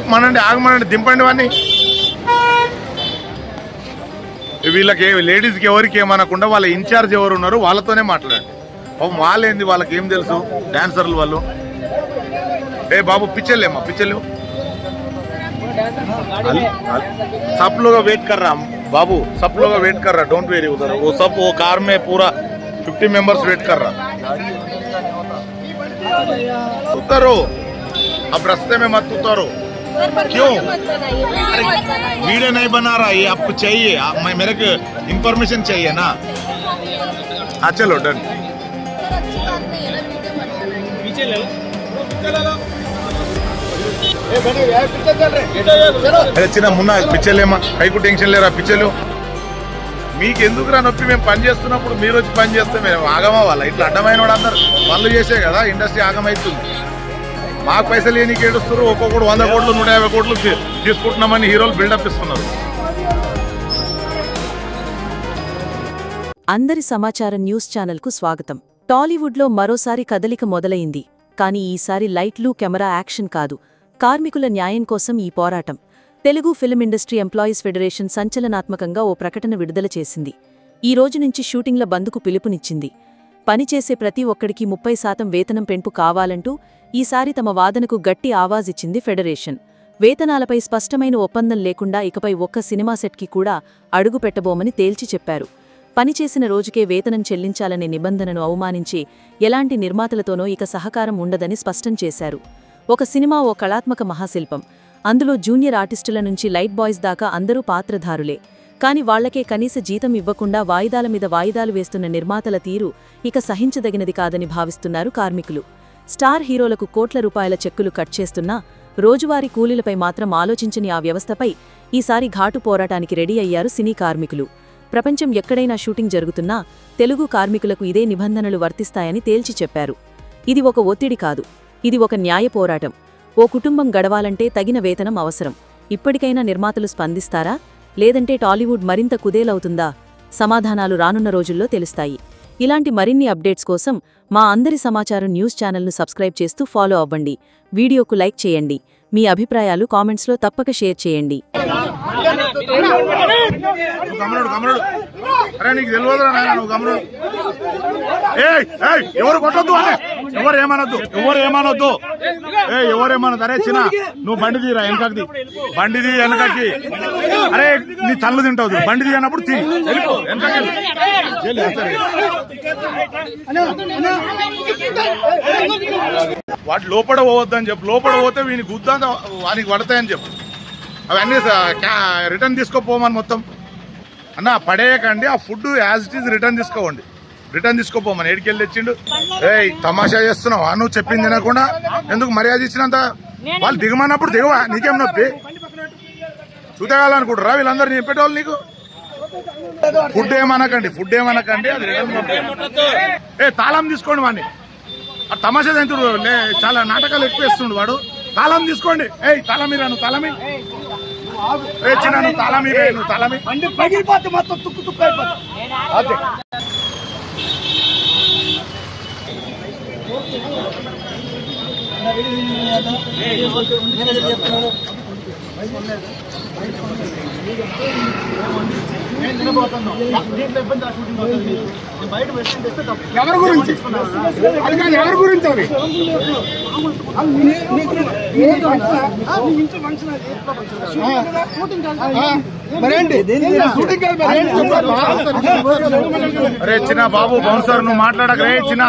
ఆగమనండి ఆగమనండి దింపండి వాడిని వీళ్ళకి ఏ- లేడీస్కి ఎవరికి ఏమనకుండా వాళ్ళ ఇన్ఛార్జ్ ఎవరు ఉన్నారు వాళ్ళతోనే మాట్లాడండి పాపం వాళ్ళేంది వాళ్ళకి ఏం తెలుసు డాన్సర్లు వాళ్ళు ఏ బాబు పిచ్చర్లేమ్మా పిచ్చర్లు सब लोग वेट कर रहा बाबू सब लोग वेट कर रहा डोंट वेरी उधर वो सब वो कार में पूरा 50 मेंबर्स वेट कर रहा उतरो अब रास्ते में मत उतरो क्यों अरे वीडियो नहीं बना रहा ये आपको चाहिए आप, मैं मेरे को इंफॉर्मेशन चाहिए ना हाँ चलो डन అరే చిన్న మున్న పిచ్చలేమా కైకు టెన్షన్ లేరా పిచ్చలు మీకు ఎందుకు రా నొప్పి మేము పని చేస్తున్నప్పుడు మీరు వచ్చి పని చేస్తే మేము ఆగమవ్వాలా ఇట్లా అడ్డమైన వాడు అందరు పనులు చేసే కదా ఇండస్ట్రీ ఆగమవుతుంది మాకు పైసలు ఏనికి ఏడుస్తారు ఒక్కొక్కడు వంద కోట్లు నూట యాభై కోట్లు తీసుకుంటున్నామని హీరోలు బిల్డప్ ఇస్తున్నారు. అందరి సమాచారం న్యూస్ ఛానల్కు స్వాగతం. టాలీవుడ్లో మరోసారి కదలిక మొదలైంది. కానీ ఈసారి లైట్లు కెమెరా యాక్షన్ కాదు. కార్మికుల న్యాయం కోసం ఈ పోరాటం. Telugu film industry employees federation సంచలనాత్మకంగా ఓ ప్రకటన విడుదల చేసింది. ఈ రోజు నుంచి షూటింగ్ల బంద్కు పిలుపునిచ్చింది. పనిచేసే ప్రతి ఒక్కడికి ముప్పై శాతం వేతనం పెంపు కావాలంటూ ఈసారి తమ వాదనకు గట్టి ఆవాజిచ్చింది ఫెడరేషన్. వేతనాలపై స్పష్టమైన ఒప్పందం లేకుండా ఇకపై ఒక్క సినిమా సెట్కి కూడా అడుగు పెట్టబోమని తేల్చి చెప్పారు. పనిచేసిన రోజుకే వేతనం చెల్లించాలనే నిబంధనను అవమానించి ఎలాంటి నిర్మాతలతోనో ఇక సహకారం ఉండదని స్పష్టం చేశారు. ఒక సినిమా ఓ కళాత్మక మహాశిల్పం. అందులో జూనియర్ ఆర్టిస్టుల నుంచి లైట్ బాయ్స్ దాకా అందరూ పాత్రధారులే. కాని వాళ్ళకే కనీస జీతం ఇవ్వకుండా వాయిదాల మీద వాయిదాలు వేస్తున్న నిర్మాతల తీరు ఇక సహించదగినది కాదని భావిస్తున్నారు కార్మికులు. స్టార్ హీరోలకు కోట్ల రూపాయల చెక్కులు కట్ చేస్తున్నా రోజువారీ కూలీలపై మాత్రం ఆలోచించని ఆ వ్యవస్థపై ఈసారి ఘాటు పోరాటానికి రెడీ అయ్యారు సినీ కార్మికులు. ప్రపంచం ఎక్కడైనా షూటింగ్ జరుగుతున్నా తెలుగు కార్మికులకు ఇదే నిబంధనలు వర్తిస్తాయని తేల్చి చెప్పారు. ఇది ఒక ఒత్తిడి కాదు. ఇది ఒక న్యాయ పోరాటం. ఓ కుటుంబం గడవాలంటే తగిన వేతనం అవసరం. ఇప్పటికైనా నిర్మాతలు స్పందిస్తారా? లేదంటే టాలీవుడ్ మరింత కుదేలవుతుందా? సమాధానాలు రానున్న రోజుల్లో తెలుస్తాయి. ఇలాంటి మరిన్ని అప్డేట్స్ కోసం మా అందరి సమాచారం న్యూస్ ఛానల్ను సబ్స్క్రైబ్ చేస్తూ ఫాలో అవ్వండి. వీడియోకు లైక్ చేయండి. మీ అభిప్రాయాలు కామెంట్స్లో తప్పక షేర్ చేయండి. గమనుడు గమనుడు. అరే నీకు తెలియదురా నువ్వు గమనుడు. ఏయ్ ఏయ్ ఎవరు కొట్టొద్దు అనే ఎవరు ఏమనొద్దు ఎవరు ఏమనొద్దు. ఏ ఎవరు ఏమనొద్దు. అరే చిన్న నువ్వు బండి తీరా వెనకది బండి తీ వెనకకి. అరే నీ తల్లు తింటావు బండి తీ అన్నప్పుడు తీ వాటి లోపల పోవద్దని చెప్పు. లోపల పోతే వీని గుద్దా వానికి పడతాయని చెప్పు. అవన్నీ రిటర్న్ తీసుకోపోమని మొత్తం. అన్న పడేయకండి. ఆ food as it is return తీసుకోవండి return తీసుకోపోమని ఏడికెళ్ళి తెచ్చిండు. ఏయ్ తమాషా చేస్తున్నావు? నువ్వు చెప్పింది తినకుండా ఎందుకు మర్యాద ఇచ్చినంత? వాళ్ళు దిగమన్నప్పుడు దిగవా? నీకేం నొప్పి? చూతగాలనుకుంటారా వీళ్ళందరూ చెప్పేటోళ్ళు నీకు? ఫుడ్ ఏమనకండి ఫుడ్ ఏమనకండి అది. ఏ తాళం తీసుకోండి వాడిని ఆ తమాషా తింటుడు లే- చాలా నాటకాలు ఎక్కువ వేస్తుండు వాడు. తాళం తీసుకోండి. ఏయ్ తాళమీరా నువ్వు తాళమి ఏ చిన్న నువ్వు తాళమీరే నువ్వు తాళమి బండి పగిలిపోతే మొత్తం తుక్కు తుక్కు అయిపోతుంది. చెప్తున్నారు ఎవరి గురించి? అది కాదు ఎవరి గురించి అవి. అరే చిన్న బాబు బౌన్సర్ నువ్వు మాట్లాడక రే చిన్న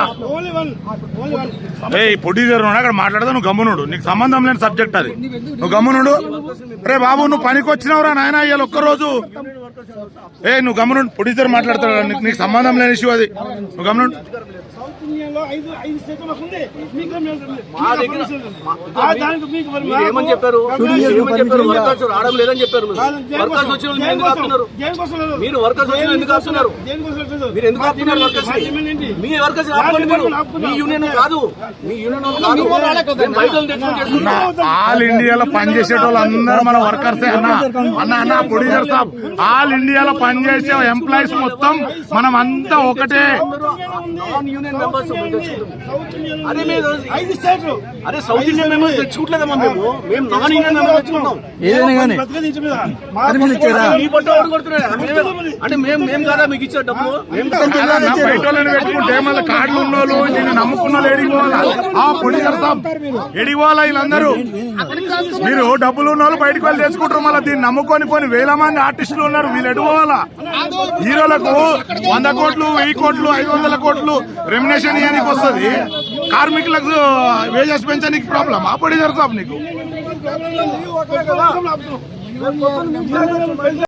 ప్రొడ్యూసర్ ఉన్నాడు అక్కడ మాట్లాడదా? నువ్వు గమ్మునుడు. నీకు సంబంధం లేని సబ్జెక్ట్ అది. నువ్వు గమ్మునుడు? రే బాబు నువ్వు పనికి వచ్చినవరా నాయన? ఇవాళ ఒక్కరోజు ఏ నువ్వు గమ్మునుడు ప్రొడ్యూసర్ మాట్లాడతాడు నీకు సంబంధం లేని ఇష్యూ అది. నువ్వు మరి వర్కర్స్ వచ్చిన ఎందుకు ఆపుతున్నారు. మీరు ఎందుకు ఆపుతున్నారు? వర్కర్స్ మా వర్కర్స్ మీ యూనియన్ కాదు. మీ యూనియన్ చేసుకుంటాం. ఆల్ ఇండియాలో పనిచేసేటోళ్ళు అందరూ మన వర్కర్సే అన్న. అన్న అన్న ప్రొడ్యూసర్ సాబ్. ఆల్ ఇండియాలో పనిచేసే ఎంప్లాయీస్ మొత్తం మనం అంతా ఒకటే అరే సౌత్ ఇండియన్ మెంబర్స్. తెచ్చుకోవట్లేదమ్మా మేము. మేము నాన్ ఇండియన్ మెంబర్స్ తెచ్చుకుంటాం ఏదైనా కానీ అంటే మేము మేము కదా మీకు ఇచ్చే డబ్బులు మేము అలా నా బయట వాళ్ళని పెట్టుకుంటే మళ్ళీ కార్డులు ఉన్నోళ్ళు నేను నమ్ముకున్న ఆ పొడిగర్ సాబ్ ఎడిగిపోవాలా వీళ్ళందరూ? మీరు డబ్బులు ఉన్న వాళ్ళు బయటకు వెళ్ళి తెచ్చుకుంటారు మళ్ళీ దీన్ని నమ్ముకొని కొన్ని వేల మంది ఆర్టిస్టులు ఉన్నారు. వీళ్ళు ఎడిపోవాలా హీరోలకు వంద కోట్లు వెయ్యి కోట్లు ఐదు వందల కోట్లు రెమినేషన్ ఇవ్వడానికి వస్తుంది. కార్మికులకు వేజెస్ పెంచడానికి ప్రాబ్లం ఆ పొడిగర్ సాబ్ నీకు.